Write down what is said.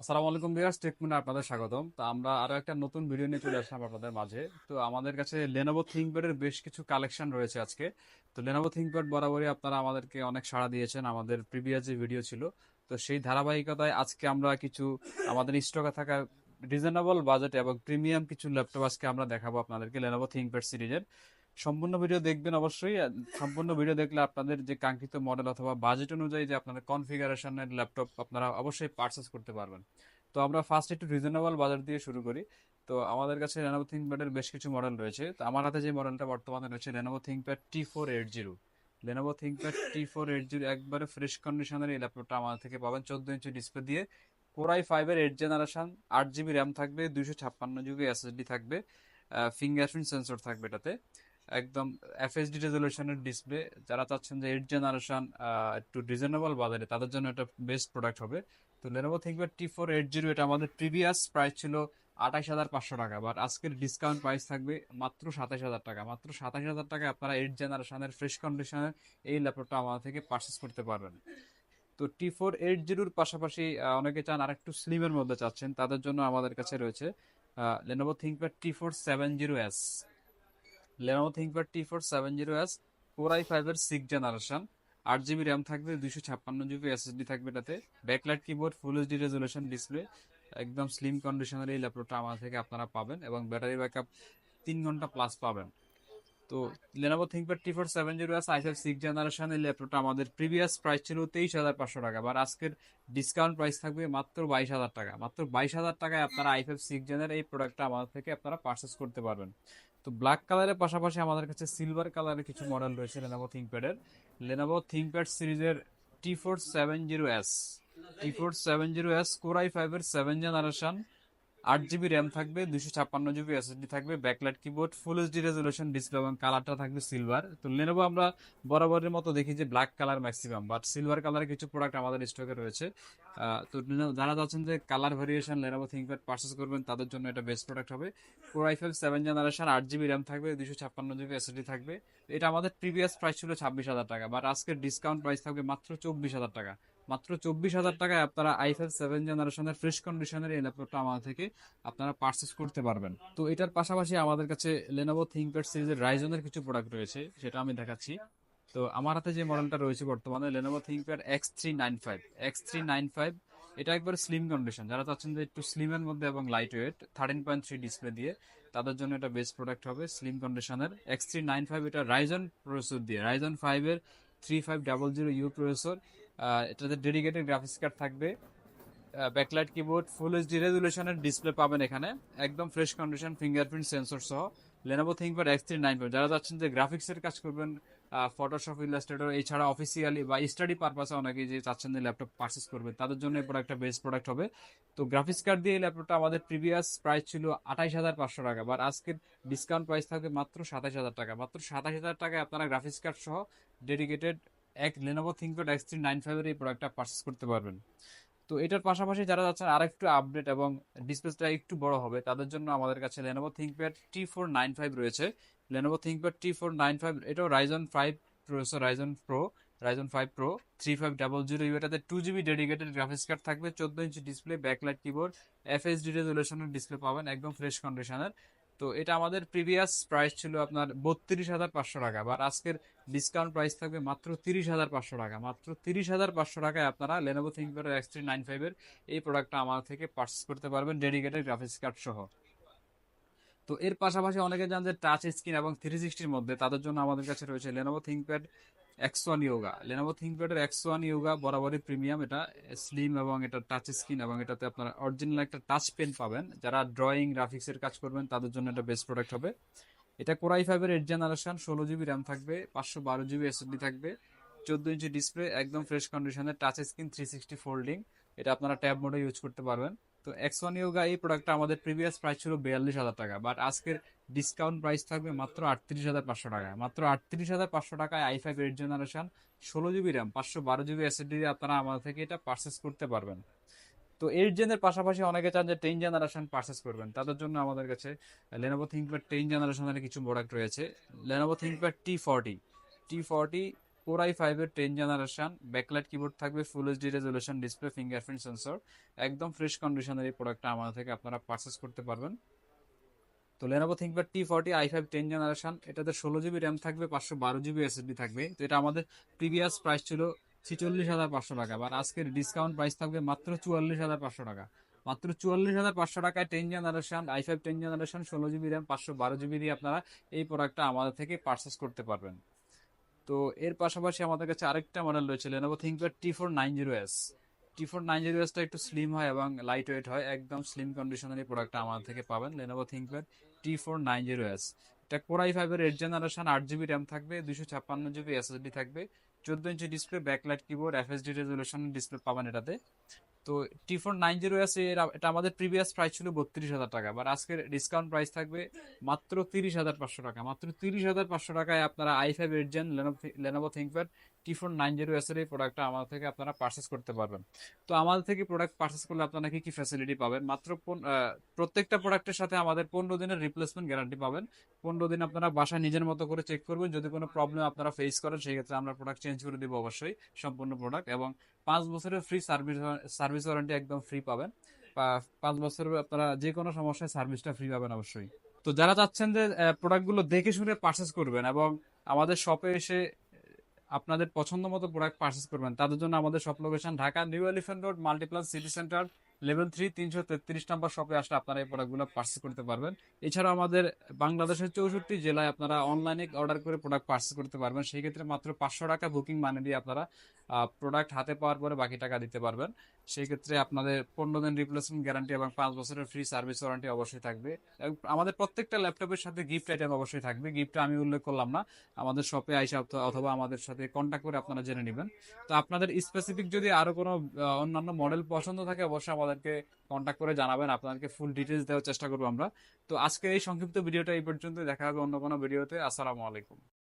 আসসালামু আলাইকুম ভিউয়ার্স টেকমিনে আপনাদের স্বাগতম। তো আমরা আরও একটা নতুন ভিডিও নিয়ে চলে আসলাম আপনাদের মাঝে। তো আমাদের কাছে লেনোভো থিংকপ্যাডের বেশ কিছু কালেকশন রয়েছে আজকে। তো লেনোভো থিংকপ্যাড বরাবরই আপনারা আমাদেরকে অনেক সাড়া দিয়েছেন, আমাদের প্রিভিয়াস যে ভিডিও ছিল। তো সেই ধারাবাহিকতায় আজকে আমরা কিছু আমাদের স্টকে থাকা রিজনেবল বাজেট এবং প্রিমিয়াম কিছু ল্যাপটপ আজকে আমরা দেখাবো আপনাদেরকে লেনোভো থিংকপ্যাড সিরিজের সম্পূর্ণ ভিডিও দেখবেন অবশ্যই। সম্পূর্ণ ভিডিও দেখলে আপনাদের যে কাঙ্ক্ষিত মডেল অথবা বাজেট অনুযায়ী যে আপনাদের কনফিগারেশনের ল্যাপটপ আপনারা অবশ্যই পারচেস করতে পারবেন। তো আমরা ফার্স্ট একটু রিজনেবল বাজার দিয়ে শুরু করি। তো আমাদের কাছে লেনোভো থিংকপ্যাডের বেশ কিছু মডেল রয়েছে। তো আমার হাতে যে মডেলটা বর্তমানে রয়েছে Lenovo ThinkPad T four eight zero Lenovo ThinkPad T four eight zero একবারে ফ্রেশ কন্ডিশনের এই ল্যাপটপটা আমাদের থেকে পাবেন চোদ্দ ইঞ্চি ডিসপ্লে দিয়ে। কোরাই ফাইভের এইট জেনারেশন আট জিবি র্যাম থাকবে, দুইশো ছাপ্পান্ন জিবি এসএসডি থাকবে ফিঙ্গারপ্রিন্ট সেন্সর থাকবে এটাতে। একদম এফএসডি রেজলিউশনের ডিসপ্লে যারা চাচ্ছেন যে এইট জেনারেশন একটু রিজনেবল বাজারে, তাদের জন্য এটা বেস্ট প্রোডাক্ট হবে। তো Lenovo ThinkPad T four eight zero এটা আমাদের প্রিভিয়াস প্রাইস ছিল আঠাশ হাজার পাঁচশো টাকা বাট আজকের ডিসকাউন্ট প্রাইস থাকবে মাত্র সাতাশ হাজার টাকা। মাত্র সাতাশ হাজার টাকায় আপনারা এইট জেনারেশনের ফ্রেশ কন্ডিশনের এই ল্যাপটপটা আমাদের থেকে পারচেস করতে পারবেন। তো টি ফোর এইট জিরোর পাশাপাশি অনেকে চান আর একটু স্লিমের মধ্যে চাচ্ছেন, তাদের জন্য আমাদের কাছে রয়েছে Lenovo ThinkPad T four seven zero S Lenovo ThinkPad T four seven zero S four I ফাইভের সিক্স জেনারেশন আট জিবি র্যাম থাকবে, দুইশো ছাপ্পান্ন জিবি এসএসডি থাকবে এটাতে। Backlight keyboard full HD resolution display একদম স্লিম কন্ডিশনের এই ল্যাপটপটা আমার থেকে আপনারা পাবেন এবং ব্যাটারি ব্যাকআপ তিন ঘণ্টা প্লাস পাবেন। তো Lenovo ThinkPad T four seven zero S I six generation এই ল্যাপটপটা আমাদের প্রিভিয়াস প্রাইস ছিল তেইশ হাজার পাঁচশো টাকা আর আজকের ডিসকাউন্ট প্রাইস থাকবে মাত্র বাইশ হাজার টাকা। মাত্র বাইশ হাজার টাকায় আপনারা আই ফাইভ সিক্স জেনের এই প্রোডাক্টটা আমাদের থেকে আপনারা পারচেস করতে পারবেন। তো ব্ল্যাক কালারের পাশাপাশি আমাদের কাছে সিলভার কালারের কিছু মডেল রয়েছে লেনোভো থিঙ্কপ্যাডের লেনোভো থিঙ্কপ্যাড সিরিজের T four seven zero S T four seven zero S core i ফাইভের সেভেন জেনারেশন আট জিবি র্যাম থাকবে দুশো ছাপ্পান্ন জিবি এসএসডি থাকবে backlight keyboard full HD resolution display এবং কালারটা থাকবে সিলভার তো লেনোভো আমরা বরাবরের মতো দেখি যে black colour maximum but silver কালারের কিছু প্রোডাক্ট আমাদের স্টকে রয়েছে। তো যারা চাচ্ছেন যে colour variation Lenovo ThinkPad purchase করবেন, তাদের জন্য এটা বেস্ট প্রোডাক্ট হবে। Core I five seven generation আট জিবি র্যাম থাকবে দুশো ছাপ্পান্ন জিবি এসএসডি থাকবে। এটা আমাদের প্রিভিয়াস প্রাইস ছিল ছাব্বিশ হাজার টাকা বাট আজকের ডিসকাউন্ট প্রাইস থাকবে মাত্র চব্বিশ হাজার টাকা। মাত্র চব্বিশ হাজার টাকায় আপনারা আই ফাইভ সেভেন জেনারেশনের ফ্রেশ কন্ডিশনের এই ল্যাপটপটা আমাদের থেকে আপনারা পারচেস করতে পারবেন। তো এটার পাশাপাশি আমাদের কাছে লেনোভো থিংকপ্যাড সিরিজের রাইজনের কিছু প্রোডাক্ট রয়েছে, সেটা আমি দেখাচ্ছি। তো আমার হাতে যে মডেলটা রয়েছে বর্তমানে Lenovo ThinkPad X three nine five X three nine five এটা একবার স্লিম কন্ডিশন যারা চাচ্ছেন যে একটু স্লিমের মধ্যে এবং light weight thirteen point three display দিয়ে, তাদের জন্য এটা বেস্ট প্রোডাক্ট হবে স্লিম কন্ডিশনের এক্স থ্রি নাইন ফাইভ এটা রাইজন প্রসেসর দিয়ে রাইজন ফাইভের three five double zero U processor এটাতে ডেডিকেটেড গ্রাফিক্স কার্ড থাকবে। ব্যাকলাইট কিবোর্ড ফুল এইচডি রেজুলেশনের ডিসপ্লে পাবেন এখানে। একদম ফ্রেশ কন্ডিশন ফিঙ্গারপ্রিন্ট সেন্সর সহ। Lenovo ThinkPad X three nine যারা যাচ্ছেন যে গ্রাফিক্সের কাজ করবেন ফটোশপ ইলাস্ট্রেটর এছাড়া অফিসিয়ালি বা স্টাডি পারপাসে অনেকে যে চাচ্ছেন যে ল্যাপটপ পারচেস করবেন, তাদের জন্য এই প্রোডাক্টটা বেস্ট প্রোডাক্ট হবে। তো গ্রাফিক্স কার্ড দিয়ে এই ল্যাপটপটা আমাদের প্রিভিয়াস প্রাইস ছিল আঠাইশ হাজার পাঁচশো টাকা বাট আজকের ডিসকাউন্ট প্রাইস থাকবে মাত্র সাতাশ হাজার টাকা। মাত্র সাতাশ হাজার টাকায় আপনারা গ্রাফিক্স কার্ড সহ ডেডিকেটেড এক Lenovo ThinkPad X three nine ফাইভের এই প্রোডাক্টটা পারচেস করতে পারবেন। তো এটার পাশাপাশি যারা যাচ্ছেন আরেকটু আপডেট এবং ডিসপ্লেটা একটু বড় হবে, তাদের জন্য আমাদের কাছে Lenovo ThinkPad T four nine five রয়েছে। Lenovo ThinkPad T four nine five এটাও Ryzen five processor Ryzen pro Ryzen five pro three five double zero এটাতে two GB dedicated graphics card থাকবে, চোদ্দ ইঞ্চি ডিসপ্লে ব্যাকলাইট কিবোর্ড এফএসডি রেজুলেশনের display পাবেন, একদম fresh কন্ডিশনের তো এটা আমাদের প্রিভিয়াস প্রাইস ছিল আপনার বত্রিশ হাজার পাঁচশো টাকা বা আজকের ডিসকাউন্ট প্রাইস থাকবে মাত্র তিরিশ হাজার পাঁচশো টাকা। মাত্র তিরিশ হাজার পাঁচশো টাকায় আপনারা Lenovo ThinkPad X three nine ফাইভের এই প্রোডাক্টটা আমার থেকে পারচেস করতে পারবেন ডেডিকেটেড গ্রাফিক্স কার্ড সহ। তো এর পাশাপাশি অনেকে জান যে টাচ স্ক্রিন এবং থ্রি সিক্সটির মধ্যে তাদের জন্য আমাদের কাছে রয়েছে Lenovo ThinkPad X one Yoga Lenovo থিংকপ্যাডের X one Yoga বরাবরই প্রিমিয়াম এটা স্লিম এবং এটা টাচ স্ক্রিন এবং এটাতে আপনারা অরিজিনাল একটা টাচ পেন পাবেন। যারা ড্রয়িং গ্রাফিক্সের কাজ করবেন, তাদের জন্য এটা বেস্ট প্রোডাক্ট হবে। এটা কোরাই ফাইভের এইট জেনারেশন ষোলো জিবি র্যাম থাকবে, পাঁচশো বারো জিবি এসএসডি থাকবে, চোদ্দ ইঞ্চি ডিসপ্লে একদম ফ্রেশ কন্ডিশনের touch screen three sixty folding এটা আপনারা ট্যাব মোডে ইউজ করতে পারবেন। তো এক্স ওয়ান ইয়োগা এই প্রোডাক্টটা আমাদের প্রিভিয়াস প্রাইস ছিল বিয়াল্লিশ হাজার টাকা বাট আজকের ডিসকাউন্ট প্রাইস থাকবে মাত্র আটত্রিশ হাজার পাঁচশো টাকা। মাত্র আটত্রিশ হাজার পাঁচশো টাকায় আই ফাইভ এইট জেনারেশন ষোলো জিবি র্যাম পাঁচশো বারো জিবি এসএসডি আপনারা আমাদের থেকে এটা পারচেস করতে পারবেন। তো এইট জেনের পাশাপাশি অনেকে চান যে টেন জেনারেশন পারচেস করবেন। তাদের জন্য আমাদের কাছে লেনোভো থিংকপ্যাড টেন জেনারেশনের কিছু প্রোডাক্ট রয়েছে। Lenovo ThinkPad T forty T forty core i ফাইভের টেন জেনারেশন ব্যাকলাইট কিবোর্ড থাকবে full HD resolution display fingerprint sensor একদম ফ্রেশ কন্ডিশনের এই প্রোডাক্টটা আমাদের থেকে আপনারা পারচেস করতে পারবেন। তো Lenovo ThinkPad T forty I five ten generation এটাতে ষোলো জিবি র্যাম থাকবে, পাঁচশো বারো জিবি এসএসডি থাকবে। তো এটা আমাদের প্রিভিয়াস প্রাইস ছিল ছিচল্লিশ হাজার পাঁচশো টাকা আর আজকের ডিসকাউন্ট প্রাইস থাকবে মাত্র চুয়াল্লিশ হাজার পাঁচশো টাকা। মাত্র চুয়াল্লিশ হাজার পাঁচশো টাকায় ten generation I five ten generation ষোলো জিবি র্যাম পাঁচশো বারো জিবি দিয়ে আপনারা এই প্রোডাক্টটা আমাদের থেকে পারচেস করতে পারবেন। তো এর পাশাপাশি আমাদের কাছে আরেকটা মডেল রয়েছে Lenovo ThinkPad T four nine zero S T four nine zero এসটা একটু স্লিম হয় এবং লাইট ওয়েট হয়, একদম স্লিম কন্ডিশনের প্রোডাক্টটা আমাদের থেকে পাবেন Lenovo ThinkPad T four nine zero S এটা কোরাই ফাইভের এইট জেনারেশন আট জিবি র্যাম থাকবে দুশো ছাপ্পান্ন জিবি এসএসডি থাকবে, চোদ্দ ইঞ্চি display backlight keyboard FHD resolution display পাবেন এটাতে। তো T four nine zero S এটা আমাদের প্রিভিয়াস প্রাইস ছিল বত্রিশ হাজার টাকা বাট আজকের ডিসকাউন্ট প্রাইস থাকবে মাত্র তিরিশ হাজার পাঁচশো টাকা, মাত্র তিরিশ হাজার পাঁচশো টাকায় আপনারা I five eight gen Lenovo ThinkPad T four nine zero S এর এই প্রোডাক্টটা আমাদের থেকে আপনারা পারচেস করতে পারবেন। তো আমাদের থেকে প্রোডাক্ট পারচেস করলে আপনারা কি কি ফ্যাসিলিটি পাবেন? মাত্র প্রত্যেকটা প্রোডাক্টের সাথে আমাদের পনেরো দিনের রিপ্লেসমেন্ট গ্যারান্টি পাবেন। পনেরো দিন আপনারা বাসায় নিজের মতো করে চেক করবেন। যদি কোনো প্রবলেম আপনারা ফেস করেন, সেই ক্ষেত্রে আমরা প্রোডাক্ট চেঞ্জ করে দিব অবশ্যই সম্পূর্ণ প্রোডাক্ট এবং পাঁচ বছরের ফ্রি সার্ভিস সার্ভিস ওয়ারেন্টি একদম ফ্রি পাবেন। পাঁচ বছরের আপনারা যে কোনো সমস্যায় সার্ভিসটা ফ্রি পাবেন অবশ্যই। তো যারা চাচ্ছেন যে প্রোডাক্টগুলো দেখে শুনে পারচেস করবেন এবং আমাদের শপে এসে আপনাদের পছন্দ মতো প্রোডাক্ট পারচেস করবেন। তাদের জন্য আমাদের shop location Dhaka new elephant road Multiplus city centre level three তিনশো তেত্রিশ নাম্বার শপে আসলে আপনারা এই প্রোডাক্টগুলো পার্চেস করতে পারবেন। এছাড়াও আমাদের বাংলাদেশের চৌষট্টি জেলায় আপনারা অনলাইনে অর্ডার করে প্রোডাক্ট পার্চেস করতে পারবেন। সেই ক্ষেত্রে মাত্র পাঁচশো টাকা বুকিং মানে দিয়ে আপনারা প্রোডাক্ট হাতে পাওয়ার পরে বাকি টাকা দিতে পারবেন। সেই ক্ষেত্রে আপনাদের পনেরো দিন রিপ্লেসমেন্ট গ্যারান্টি এবং পাঁচ বছরের ফ্রি সার্ভিস ওয়ারেন্টি অবশ্যই থাকবে। এবং আমাদের প্রত্যেকটা ল্যাপটপের সাথে গিফট আইটেম অবশ্যই থাকবে। গিফটটা আমি উল্লেখ করলাম না। আমাদের শপে আইসা অথবা আমাদের সাথে কন্ট্যাক্ট করে আপনারা জেনে নেবেন। তো আপনাদের স্পেসিফিক যদি আরও কোনো অন্যান্য মডেল পছন্দ থাকে, অবশ্যই আমাদেরকে কন্ট্যাক্ট করে জানাবেন। আপনাদেরকে ফুল ডিটেলস দেওয়ার চেষ্টা করব আমরা। তো আজকে এই সংক্ষিপ্ত ভিডিওটা এই পর্যন্ত দেখা হবে অন্য কোনো ভিডিওতে আসসালামু আলাইকুম।